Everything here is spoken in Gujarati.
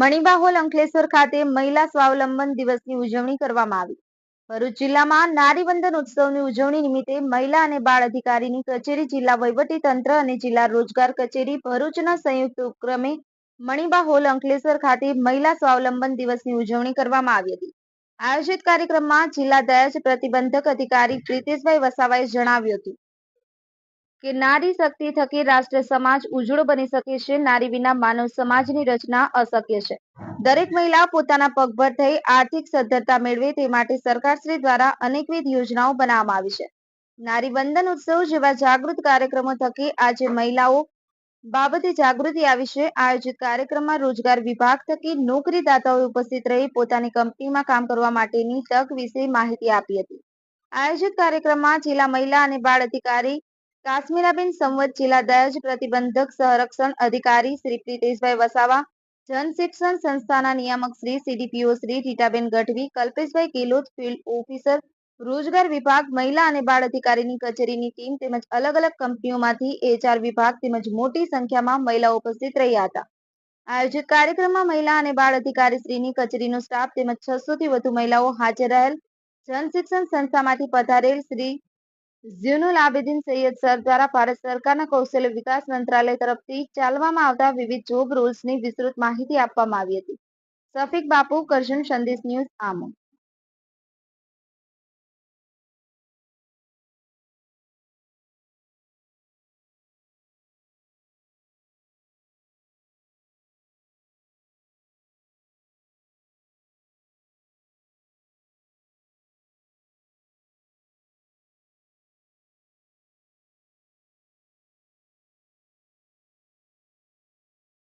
મણિબા અંકલેશ્વર ખાતે મહિલા સ્વાવલંબન દિવસની ઉજવણી કરવામાં આવી. ભરૂચ જિલ્લામાં નારીવંદન ઉત્સવની ઉજવણી નિમિત્તે મહિલા અને બાળ અધિકારીની કચેરી, જિલ્લા વહીવટી તંત્ર અને જિલ્લા રોજગાર કચેરી ભરૂચના સંયુક્ત ઉપક્રમે મણિબા હોલ અંકલેશ્વર ખાતે મહિલા સ્વાવલંબન દિવસની ઉજવણી કરવામાં આવી હતી. આયોજિત કાર્યક્રમમાં જિલ્લા દહેજ પ્રતિબંધક અધિકારી પ્રીતેશભાઈ વસાવાએ જણાવ્યું હતું. કે નારી શક્તિ થકી રાષ્ટ્ર સમાજ ઉજળો બની શકે છે, નારી વિના માનવ સમાજની રચના અશક્ય છે. દરેક મહિલા પોતાના પગભર થઈ આર્થિક સદ્ધરતા મેળવે તે માટે સરકારશ્રી દ્વારા અનેકવિધ યોજનાઓ બનાવવામાં આવી છે. નારી વંદન ઉત્સવ જેવા જાગૃત કાર્યક્રમો થકી આજે મહિલાઓ બાબતે જાગૃતિ આવી છે. આયોજિત કાર્યક્રમમાં રોજગાર વિભાગ થકી નોકરીદાતાઓએ ઉપસ્થિત રહી પોતાની કંપનીમાં કામ કરવા માટેની તક વિશે માહિતી આપી હતી. આયોજિત કાર્યક્રમમાં જિલ્લા મહિલા અને બાળ અધિકારી કાશ્મીરાબેન સંવત જિલ્લા દહેજ પ્રતિબંધક સંરક્ષણ અધિકારી શ્રી પ્રિતેશભાઈ વસાવા જનશિક્ષણ સંસ્થાના નિયામક Shri CDPO Shri Ritaben Gadhvi, Kalpeshbhai Gehlot field officer, રોજગાર વિભાગ, મહિલા અને બાળ અધિકારીની કચેરીની ટીમ તેમજ અલગ અલગ કંપનીઓમાંથી એચઆર વિભાગ તેમજ મોટી સંખ્યામાં મહિલાઓ ઉપસ્થિત રહ્યા હતા. આયોજિત કાર્યક્રમમાં મહિલા અને બાળ અધિકારી શ્રીની કચેરીનો સ્ટાફ તેમજ છસો થી વધુ મહિલાઓ હાજર રહેલ. જન શિક્ષણ સંસ્થામાંથી પધારેલ શ્રી ઝ્યુનુલ આબેદીન સૈયદ સર દ્વારા ભારત સરકારના કૌશલ્ય વિકાસ મંત્રાલય તરફથી ચાલવામાં આવતા વિવિધ જોબ રૂલ્સની વિસ્તૃત માહિતી આપવામાં આવી હતી. સફિક બાપુ, કરજણ સંદેશ ન્યૂઝ આમો